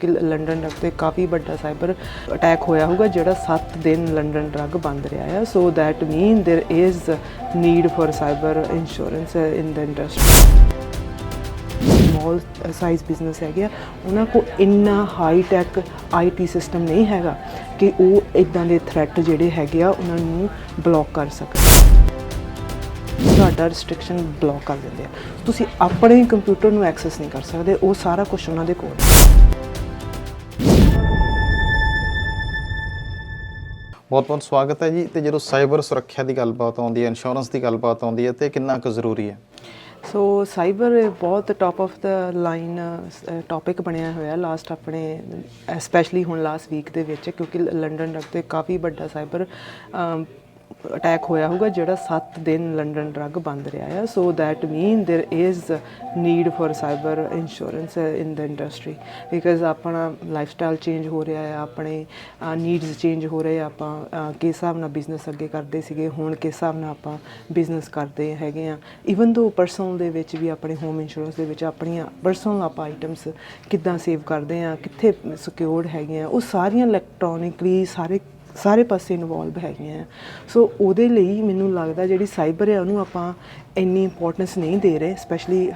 ਕਿ London drug ਤੇ ਕਾਫੀ ਵੱਡਾ ਸਾਈਬਰ ਅਟੈਕ ਹੋਇਆ ਹੋਊਗਾ, ਜਿਹੜਾ 7 ਦਿਨ ਲੰਡਨ ਡਰੱਗ ਬੰਦ ਰਿਹਾ ਹੈ so that mean there is need for cyber insurance in the industry. Small size business ਹੈਗੇ ਉਹਨਾਂ ਕੋ ਇੰਨਾ ਹਾਈ ਟੈਕ ਆਈਟੀ ਸਿਸਟਮ ਨਹੀਂ ਹੈਗਾ ਕਿ ਉਹ ਇਦਾਂ ਦੇ ਥ੍ਰੈਟ ਜਿਹੜੇ ਹੈਗੇ ਆ, ਉਹਨਾਂ ਨੂੰ ਬਲੌਕ ਕਰ ਸਕਣ। ਤੁਹਾਡਾ ਰੈਸਟ੍ਰਿਕਸ਼ਨ ਬਲੌਕ ਕਰ ਦਿੰਦੇ ਆ। ਤੁਸੀਂ ਆਪਣੇ ਕੰਪਿਊਟਰ ਨੂੰ ਐਕਸੈਸ ਨਹੀਂ ਕਰ ਸਕਦੇ, ਉਹ ਸਾਰਾ ਕੁਝ ਉਹਨਾਂ ਦੇ ਕੋਲ ਬਹੁਤ ਬਹੁਤ ਸਵਾਗਤ ਹੈ ਜੀ। ਤੇ ਜਦੋਂ ਸਾਈਬਰ ਸੁਰੱਖਿਆ ਦੀ ਗੱਲਬਾਤ ਆਉਂਦੀ ਹੈ ਇੰਸ਼ੋਰੈਂਸ ਦੀ ਗੱਲਬਾਤ ਆਉਂਦੀ ਹੈ, ਤੇ ਕਿੰਨਾ ਕੁ ਜ਼ਰੂਰੀ ਹੈ? ਸੋ ਸਾਈਬਰ ਬਹੁਤ top of the line topic ਬਣਿਆ ਹੋਇਆ ਲਾਸਟ ਆਪਣੇ ਸਪੈਸ਼ਲੀ ਹੁਣ ਲਾਸਟ ਵੀਕ ਦੇ ਵਿੱਚ, ਕਿਉਂਕਿ ਲੰਡਨ ਡਰੱਗ ਤੇ ਕਾਫੀ ਵੱਡਾ ਸਾਈਬਰ ਅਟੈਕ ਹੋਇਆ ਹੋਊਗਾ, ਜਿਹੜਾ 7 ਦਿਨ ਲੰਡਨ ਡਰੱਗ ਬੰਦ ਰਿਹਾ ਹੈ so that mean there is need for cyber insurance in the industry because ਆਪਣਾ ਲਾਈਫ ਸਟਾਈਲ ਚੇਂਜ ਹੋ ਰਿਹਾ ਹੈ ਆਪਣੇ ਨੀਡਸ ਚੇਂਜ ਹੋ ਰਹੇ ਆ ਆਪਾਂ ਕਿਸ ਹਿਸਾਬ ਨਾਲ ਬਿਜ਼ਨਸ ਅੱਗੇ ਕਰਦੇ ਸੀਗੇ, ਹੁਣ ਕਿਸ ਹਿਸਾਬ ਨਾਲ ਆਪਾਂ ਬਿਜ਼ਨਸ ਕਰਦੇ ਹੈਗੇ ਆ। ਇਵਨ ਦੋ ਪਰਸਨਲ ਦੇ ਵਿੱਚ ਵੀ ਆਪਣੇ ਹੋਮ ਇੰਸ਼ੋਰੈਂਸ ਦੇ ਵਿੱਚ ਆਪਣੀਆਂ ਪਰਸਨਲ ਆਪਾਂ ਆਈਟਮਸ ਕਿੱਦਾਂ ਸੇਵ ਕਰਦੇ ਆ, ਕਿੱਥੇ ਸਿਕਿਉਰਡ ਹੈਗੇ ਆ, ਉਹ ਸਾਰੀਆਂ ਇਲੈਕਟ੍ਰੋਨਿਕਲੀ ਸਾਰੇ ਸਾਰੇ ਪਾਸੇ ਇਨਵੋਲਵ ਹੈਗੇ ਆ। ਸੋ ਉਹਦੇ ਲਈ ਮੈਨੂੰ ਲੱਗਦਾ ਜਿਹੜੀ ਸਾਈਬਰ ਹੈ ਉਹਨੂੰ ਆਪਾਂ ਇੰਨੀ ਇੰਪੋਰਟੈਂਸ ਨਹੀਂ ਦੇ ਰਹੇ ਸਪੈਸ਼ਲੀ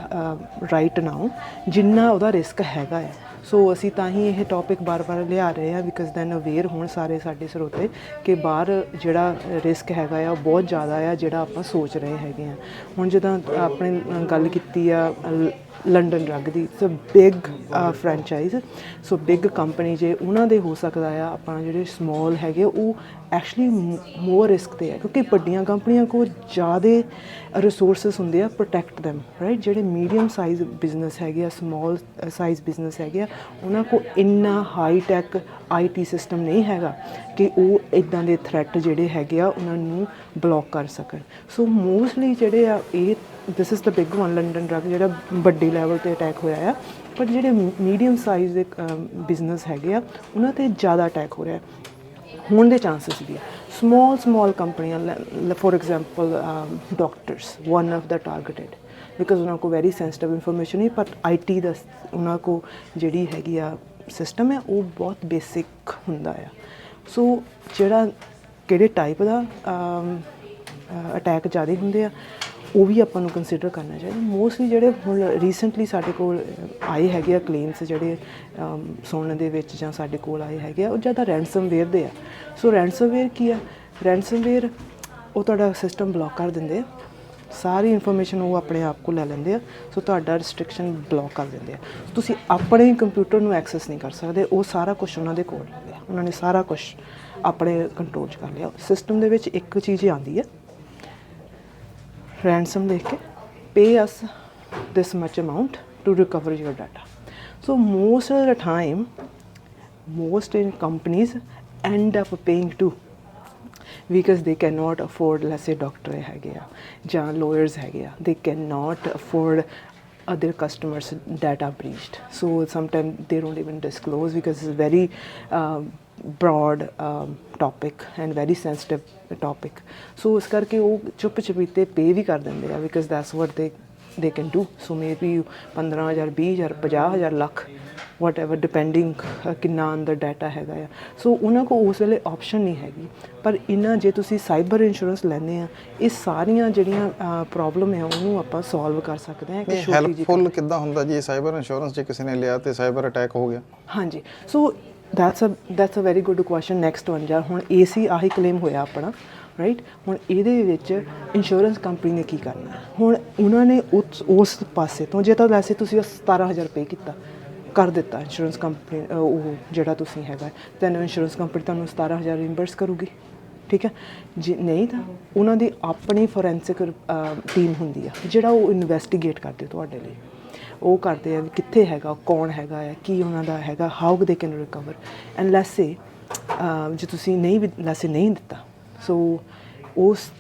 ਰਾਈਟ ਨਾਓ ਜਿੰਨਾ ਉਹਦਾ ਰਿਸਕ ਹੈਗਾ ਹੈ ਸੋ ਅਸੀਂ ਤਾਂ ਹੀ ਇਹ ਟੌਪਿਕ ਬਾਰ-ਬਾਰ ਲਿਆ ਰਹੇ ਹਾਂ ਬਿਕਾਜ਼ ਦੈਨ ਅਵੇਅਰ ਹੋਣ ਸਾਰੇ ਸਾਡੇ ਸਰੋਤੇ ਕਿ ਬਾਹਰ ਜਿਹੜਾ ਰਿਸਕ ਹੈਗਾ ਆ, ਉਹ ਬਹੁਤ ਜ਼ਿਆਦਾ ਆ, ਜਿਹੜਾ ਆਪਾਂ ਸੋਚ ਰਹੇ ਹੈਗੇ ਆ। ਹੁਣ ਜਦੋਂ ਆਪਣੇ ਗੱਲ ਕੀਤੀ ਆ ਲ- London drug the it's a big franchise so big company ਜੇ ਉਹਨਾਂ ਦੇ ਹੋ ਸਕਦਾ ਆ ਆਪਣਾ ਜਿਹੜੇ ਸਮਾਲ ਹੈਗੇ, ਉਹ ਐਕਚੁਅਲੀ ਮੋਰ ਰਿਸਕ ਤੇ ਹੈ, ਕਿਉਂਕਿ ਵੱਡੀਆਂ ਕੰਪਨੀਆਂ ਕੋਲ ਜ਼ਿਆਦਾ ਰਿਸੋਰਸਸ ਹੁੰਦੇ ਆ ਪ੍ਰੋਟੈਕਟ them ਰਾਈਟ ਜਿਹੜੇ ਮੀਡੀਅਮ ਸਾਈਜ਼ ਬਿਜ਼ਨਸ ਹੈਗੇ ਆ ਸਮਾਲ ਸਾਈਜ਼ ਬਿਜ਼ਨਸ ਹੈਗੇ ਆ, ਉਹਨਾਂ ਕੋਲ ਇੰਨਾ ਹਾਈ ਟੈਕ ਆਈਟੀ ਸਿਸਟਮ ਨਹੀਂ ਹੈਗਾ ਕਿ ਉਹ ਇਦਾਂ ਦੇ ਥ੍ਰੈਟ ਜਿਹੜੇ ਹੈਗੇ ਆ, ਉਹਨਾਂ ਨੂੰ ਬਲੌਕ ਕਰ ਸਕਣ। ਸੋ ਮੋਸਟਲੀ ਜਿਹੜੇ ਆ, ਇਹ this is the big one London drug ਜਿਹੜਾ ਵੱਡੇ ਲੈਵਲ ਤੇ ਅਟੈਕ ਹੋਇਆ ਆ, ਪਰ ਜਿਹੜੇ ਮੀਡੀਅਮ ਸਾਈਜ਼ ਦੇ ਬਿਜ਼ਨਸ ਹੈਗੇ ਆ, ਉਹਨਾਂ ਤੇ ਜ਼ਿਆਦਾ ਅਟੈਕ ਹੋ ਰਿਹਾ। ਹੈ ਹੋਣ ਦੇ ਚਾਂਸਸ ਵੀ ਆ। ਸਮਾਲ ਸਮਾਲ ਕੰਪਨੀਆਂ for example doctors one of the targeted because ਉਹਨਾਂ ਕੋ ਵੈਰੀ ਸੈਂਸਿਟਿਵ ਇਨਫੋਰਮੇਸ਼ਨ ਹੈ ਪਰ ਆਈਟੀ ਦਾ ਉਹਨਾਂ ਕੋ ਜਿਹੜੀ ਹੈਗੀ ਆ ਸਿਸਟਮ ਹੈ ਉਹ ਬਹੁਤ ਬੇਸਿਕ ਹੁੰਦਾ ਆ। ਸੋ ਜਿਹੜਾ ਕਿਹੜੇ ਟਾਈਪ ਦਾ um, ਅਟੈਕ ਜ਼ਿਆਦਾ ਹੁੰਦੇ ਆ ਉਹ ਵੀ ਆਪਾਂ ਨੂੰ ਕੰਸੀਡਰ ਕਰਨਾ ਚਾਹੀਦਾ। ਮੋਸਟਲੀ ਜਿਹੜੇ ਹੁਣ ਰੀਸੈਂਟਲੀ ਸਾਡੇ ਕੋਲ ਆਏ ਹੈਗੇ ਆ ਕਲੇਮਸ ਜਿਹੜੇ ਸੁਣਨ ਦੇ ਵਿੱਚ ਜਾਂ ਸਾਡੇ ਕੋਲ ਆਏ ਹੈਗੇ ਆ, ਉਹ ਜ਼ਿਆਦਾ ਰੈਂਸਮਵੇਅਰ ਦੇ ਆ। ਸੋ ਰੈਂਸਮਵੇਅਰ ਕੀ ਆ? ਰੈਂਸਮਵੇਅਰ ਉਹ ਤੁਹਾਡਾ ਸਿਸਟਮ ਬਲੌਕ ਕਰ ਦਿੰਦੇ ਆ। ਸਾਰੀ ਇਨਫੋਰਮੇਸ਼ਨ ਉਹ ਆਪਣੇ ਆਪ ਕੋਲ ਲੈ ਲੈਂਦੇ ਆ। ਸੋ ਤੁਹਾਡਾ ਰੈਸਟ੍ਰਿਕਸ਼ਨ ਬਲੌਕ ਕਰ ਦਿੰਦੇ ਆ। ਤੁਸੀਂ ਆਪਣੇ ਕੰਪਿਊਟਰ ਨੂੰ ਐਕਸੈਸ ਨਹੀਂ ਕਰ ਸਕਦੇ। ਉਹ ਸਾਰਾ ਕੁਝ ਉਹਨਾਂ ਦੇ ਕੋਲ ਲੈ ਉਹਨਾਂ ਨੇ ਸਾਰਾ ਕੁਝ ਆਪਣੇ ਕੰਟਰੋਲ 'ਚ ਕਰ ਲਿਆ। ਸਿਸਟਮ ਦੇ ਵਿੱਚ ਇੱਕ ਚੀਜ਼ ਹੀ ਆਉਂਦੀ ਹੈ ransom ਲਿਖ ਕੇ pay us this much amount to recover your data so most of the time most in companies end up paying too because they cannot afford let's say doctor ਹੈਗੇ ਆ ਜਾਂ lawyers ਹੈਗੇ ਆ they cannot afford other customers data breached so sometimes they don't even disclose because it's very um, um, topic and very sensitive topic. So ਇਸ ਕਰਕੇ ਉਹ ਚੁੱਪ ਚਪੀਤੇ ਪੇ ਵੀ ਕਰ ਦਿੰਦੇ ਆ because that's what they they can do. So maybe 15000 20000 50000 lakh whatever depending uh, ਕਿੰਨਾ ਅੰਦਰ data ਹੈਗਾ ਆ। ਸੋ ਉਹਨਾਂ ਕੋ ਉਸ ਵੇਲੇ ਆਪਸ਼ਨ ਨਹੀਂ ਹੈਗੀ। ਪਰ ਇਹਨਾਂ ਜੇ ਤੁਸੀਂ ਸਾਈਬਰ ਇੰਸ਼ੋਰੈਂਸ ਲੈਂਦੇ ਆ ਇਹ ਸਾਰੀਆਂ ਜਿਹੜੀਆਂ ਪ੍ਰੋਬਲਮ ਹੈ ਉਹਨੂੰ ਆਪਾਂ ਸੋਲਵ ਕਰ ਸਕਦੇ ਹਾਂ ਜਿਹੀ ਹੈਲਪਫੁਲ ਕਿੱਦਾਂ ਹੁੰਦਾ ਜੀ? ਸਾਈਬਰ ਇੰਸ਼ੋਰੈਂਸ ਜੇ ਕਿਸੇ ਨੇ ਲਿਆ ਤੇ ਸਾਈਬਰ ਅਟੈਕ ਹੋ ਗਿਆ। ਹਾਂਜੀ। So that's a that's a very good question next one ਯਾਰ, ਹੁਣ ਏਸੀ ਆਹੀ ਕਲੇਮ ਹੋਇਆ ਆਪਣਾ ਰਾਈਟ ਹੁਣ ਇਹਦੇ ਵਿੱਚ ਇੰਸ਼ੋਰੈਂਸ ਕੰਪਨੀ ਨੇ ਕੀ ਕਰਨਾ? ਹੁਣ ਉਹਨਾਂ ਨੇ ਉਸ ਉਸ ਪਾਸੇ ਤੋਂ, ਜੇ ਤਾਂ ਵੈਸੇ ਤੁਸੀਂ 17000 ਰੁਪਏ ਕੀਤਾ, ਕਰ ਦਿੱਤਾ ਇੰਸ਼ੋਰੈਂਸ ਕੰਪਨੀ ਉਹ ਜਿਹੜਾ ਤੁਸੀਂ ਹੈਗਾ ਤੈਨੂੰ ਇੰਸ਼ੋਰੈਂਸ ਕੰਪਨੀ ਤੁਹਾਨੂੰ 17000 ਰਿੰਬਰਸ ਕਰੂਗੀ, ਠੀਕ ਹੈ? ਜੇ ਨਹੀਂ ਤਾਂ ਉਹਨਾਂ ਦੀ ਆਪਣੀ ਫੋਰੈਂਸਿਕ ਟੀਮ ਹੁੰਦੀ ਆ, ਜਿਹੜਾ ਉਹ ਇਨਵੈਸਟੀਗੇਟ ਕਰਦੇ ਤੁਹਾਡੇ ਲਈ। ਉਹ ਕਰਦੇ ਆ ਵੀ ਕਿੱਥੇ ਹੈਗਾ ਕੌਣ ਹੈਗਾ ਆ, ਕੀ ਉਹਨਾਂ ਦਾ ਹੈਗਾ how they can recover and let's say ਜੇ ਤੁਸੀਂ ਨਹੀਂ ਵੀ ਲੈਟਸ ਸੇ ਨਹੀਂ ਦਿੱਤਾ ਸੋ ਉਸ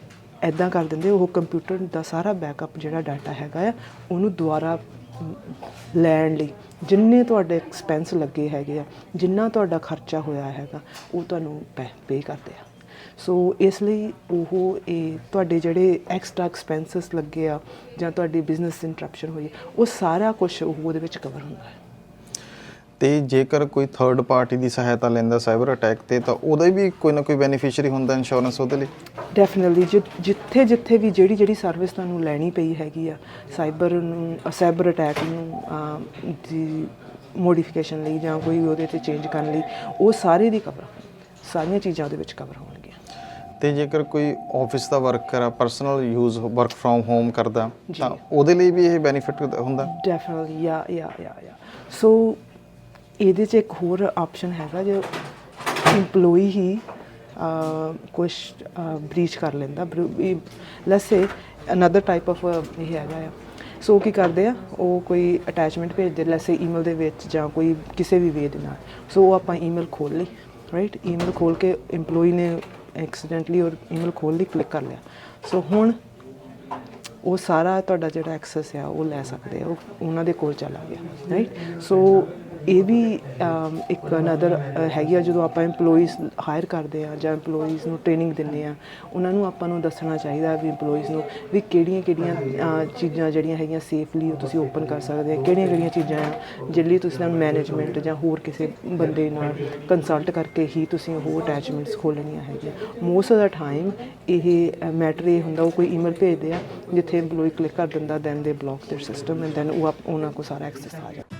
ਐਦਾਂ ਕਰ ਦਿੰਦੇ, ਉਹ ਕੰਪਿਊਟਰ ਦਾ ਸਾਰਾ ਬੈਕਅਪ ਜਿਹੜਾ ਡਾਟਾ ਹੈਗਾ ਆ, ਉਹਨੂੰ ਦੁਬਾਰਾ ਲੈਣ ਲਈ। ਜਿੰਨੇ ਤੁਹਾਡੇ ਐਕਸਪੈਂਸ ਲੱਗੇ ਹੈਗੇ ਆ, ਜਿੰਨਾ ਤੁਹਾਡਾ ਖਰਚਾ ਹੋਇਆ ਹੈਗਾ, ਉਹ ਤੁਹਾਨੂੰ ਪੇ ਕਰਦੇ ਆ। ਸੋ ਇਸ ਲਈ ਉਹ ਇਹ ਤੁਹਾਡੇ ਜਿਹੜੇ ਐਕਸਟਰਾ ਐਕਸਪੈਂਸਸ ਲੱਗੇ ਆ ਜਾਂ ਤੁਹਾਡੀ ਬਿਜ਼ਨਸ ਇੰਟਰਪਸ਼ਨ ਹੋਈ ਉਹ ਸਾਰਾ ਕੁਝ ਉਹਦੇ ਵਿੱਚ ਕਵਰ ਹੁੰਦਾ ਹੈ। ਤੇ ਜੇਕਰ ਕੋਈ ਥਰਡ ਪਾਰਟੀ ਦੀ ਸਹਾਇਤਾ ਲੈਂਦਾ ਸਾਈਬਰ ਅਟੈਕ ਤੇ ਤਾਂ ਉਹਦਾ ਵੀ ਕੋਈ ਨਾ ਕੋਈ ਬੈਨੀਫੀਸ਼ੀਅਰੀ ਹੁੰਦਾ ਇੰਸ਼ੋਰੈਂਸ ਉਹਦੇ ਲਈ? ਡੈਫੀਨਿਟਲੀ ਜਿੱਥੇ ਜਿੱਥੇ ਵੀ ਜਿਹੜੀ ਜਿਹੜੀ ਸਰਵਿਸ ਤੁਹਾਨੂੰ ਲੈਣੀ ਪਈ ਹੈਗੀ ਆ ਸਾਈਬਰ ਨੂੰ ਸਾਈਬਰ ਅਟੈਕ ਨੂੰ ਦੀ ਮੋਡੀਫਿਕੇਸ਼ਨ ਲਈ ਜਾਂ ਕੋਈ ਉਹਦੇ ਤੇ ਚੇਂਜ ਕਰਨ ਲਈ ਉਹ ਸਾਰੇ ਦੀ ਕਵਰ ਸਾਰੀਆਂ ਚੀਜ਼ਾਂ ਉਹਦੇ ਵਿੱਚ ਕਵਰ ਹੋਣਗੀਆਂ। ਤੇ ਜੇਕਰ ਕੋਈ ਆਫਿਸ ਦਾ ਵਰਕਰ ਆ personal use work from home ਕਰਦਾ ਤਾਂ ਉਹਦੇ ਲਈ ਵੀ ਇਹ ਬੈਨੀਫਿਟ ਹੁੰਦਾ? ਡੈਫੀਨਿਟਲੀ ਯਾ ਯਾ ਯਾ ਯਾ ਸੋ ਇਹਦੇ 'ਚ ਇੱਕ ਹੋਰ ਆਪਸ਼ਨ ਹੈਗਾ ਜੋ EMPLOYEE ਹੀ ਕੁਝ ਬ੍ਰੀਚ ਕਰ ਲੈਂਦਾ। Let's say another type of ਇਹ ਹੈਗਾ ਆ। ਸੋ ਕੀ ਕਰਦੇ ਆ? ਉਹ ਕੋਈ ਅਟੈਚਮੈਂਟ ਭੇਜਦੇ ਲੈਟਸ ਸੇ ਈਮੇਲ ਦੇ ਵਿੱਚ ਜਾਂ ਕੋਈ ਕਿਸੇ ਵੀ ਵੇ ਦੇ ਨਾਲ। ਸੋ ਉਹ ਆਪਾਂ ਈਮੇਲ ਖੋਲ ਲਈ ਰਾਈਟ ਈਮੇਲ ਖੋਲ ਕੇ EMPLOYEE ਨੇ ਐਕਸੀਡੈਂਟਲੀ ਔਰ ਈਮੇਲ ਖੋਲ ਲਈ ਕਲਿੱਕ ਕਰ ਲਿਆ। ਸੋ ਹੁਣ ਉਹ ਸਾਰਾ ਤੁਹਾਡਾ ਜਿਹੜਾ ਐਕਸੈਸ ਆ, ਉਹ ਲੈ ਸਕਦੇ ਆ। ਉਹ ਉਹਨਾਂ ਦੇ ਕੋਲ ਚਲਾ ਗਿਆ ਰਾਈਟ ਸੋ ਇਹ ਵੀ ਅਮ, ਇੱਕ ਅਨਦਰ ਹੈਗੀ ਆ ਜਦੋਂ ਆਪਾਂ EMPLOYEES ਹਾਇਰ ਕਰਦੇ ਆ ਜਾਂ EMPLOYEES ਨੂੰ ਟ੍ਰੇਨਿੰਗ ਦਿੰਦੇ ਆ ਉਹਨਾਂ ਨੂੰ ਆਪਾਂ ਨੂੰ ਦੱਸਣਾ ਚਾਹੀਦਾ ਵੀ EMPLOYEES ਨੂੰ ਵੀ ਕਿਹੜੀਆਂ ਕਿਹੜੀਆਂ ਅ, ਚੀਜ਼ਾਂ ਜਿਹੜੀਆਂ ਹੈਗੀਆਂ ਸੇਫਲੀ ਤੁਸੀਂ ਓਪਨ ਕਰ ਸਕਦੇ ਆ ਕਿਹੜੀਆਂ ਕਿਹੜੀਆਂ ਚੀਜ਼ਾਂ ਆ ਜਿਹੜੀ ਲਈ ਤੁਸੀਂ ਨਾਲ ਮੈਨੇਜਮੈਂਟ ਜਾਂ ਹੋਰ ਕਿਸੇ ਬੰਦੇ ਨਾਲ ਕੰਸਲਟ ਕਰਕੇ ਹੀ ਤੁਸੀਂ ਉਹ ਅਟੈਚਮੈਂਟਸ ਖੋਲਣੀਆਂ ਹੈਗੀਆਂ ਮੋਸਟ ਆਫ ਦਾ ਟਾਈਮ ਇਹ ਮੈਟਰ ਇਹ ਹੁੰਦਾ ਉਹ ਕੋਈ ਈਮੇਲ ਭੇਜਦੇ ਆ ਜਿੱਥੇ EMPLOYEE ਕਲਿੱਕ ਕਰ ਦਿੰਦਾ then the block their system and then ਉਹ ਆਪ- ਉਹਨਾਂ ਕੋਲ ਸਾਰਾ ਐਕਸੈਸ ਆ ਜਾਂਦਾ